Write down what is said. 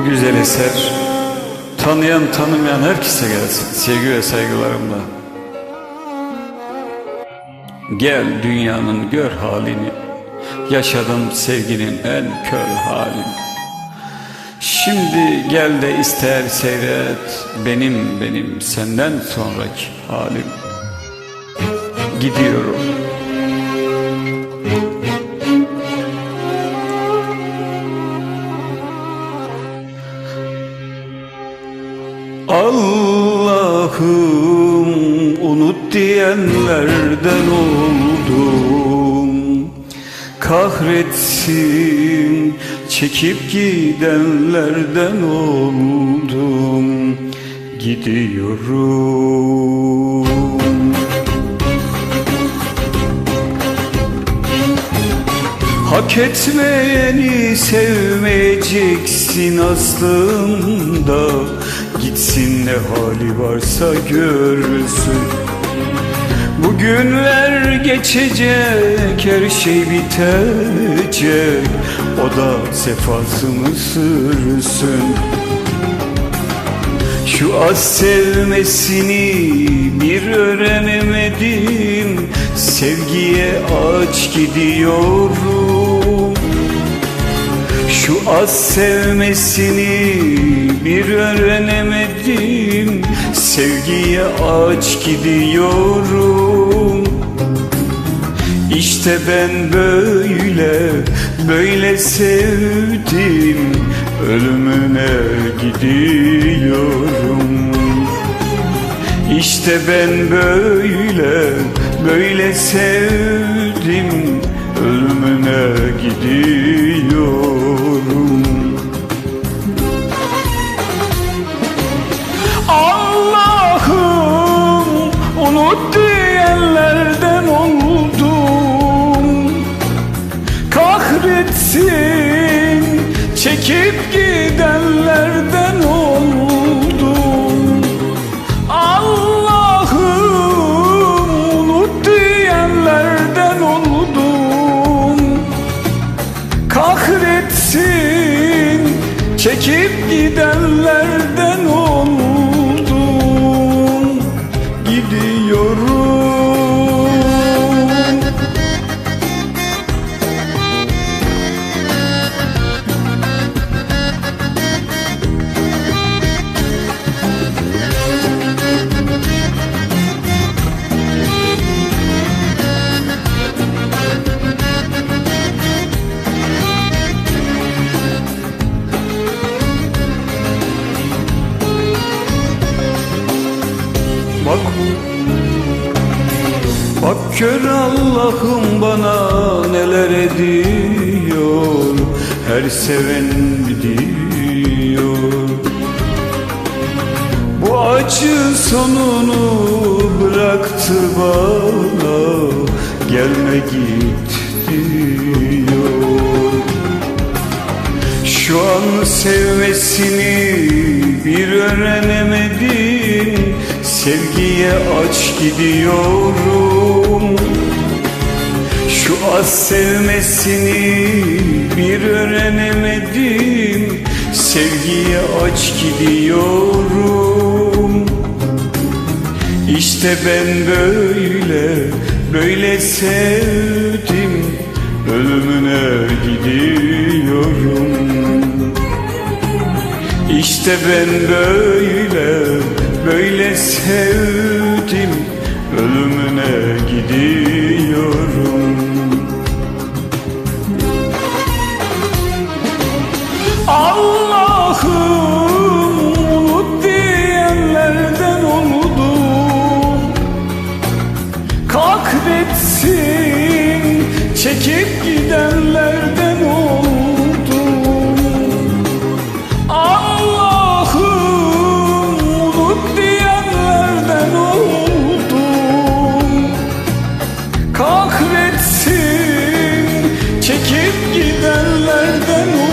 Bu güzel eser tanıyan tanımayan herkese gelsin sevgi ve saygılarımla. Gel dünyanın gör halini, yaşadım sevginin en kör halini. Şimdi gel de ister seyret benim benim senden sonraki halim. Gidiyorum. Unut diyenlerden oldum. Kahretsin çekip gidenlerden oldum. Gidiyorum. Hak etmeyeni sevmeyeceksin aslında. Gitsin ne hali varsa görsün Bugünler geçecek her şey bitecek. O da sefasını sürsün şu az sevmesini bir öğrenemedim. Sevgiye aç gidiyorum. Şu az sevmesini bir öğrenemedim Sevgiye aç gidiyorum. İşte ben böyle, böyle sevdim. Ölümüne gidiyorum. İşte ben böyle, böyle sevdim. Ölümüne gidiyorum çekip gidenlerden Bak gör Allah'ım bana neler ediyor. Her seven biliyor Bu acı sonunu bıraktı bana. Gelme git diyor. Şu an sevmesini bir öğrenemedim Sevgiye aç gidiyorum. Şu az sevmesini bir öğrenemedim. Sevgiye aç gidiyorum. İşte ben böyle, böyle sevdim. Ölümüne gidiyorum. İşte ben böyle, sevdim Ölümüne gidiyorum. Allah'ım unut diyenlerden oldum Kahretsin çekip gidenlerden Gelip gidenlerden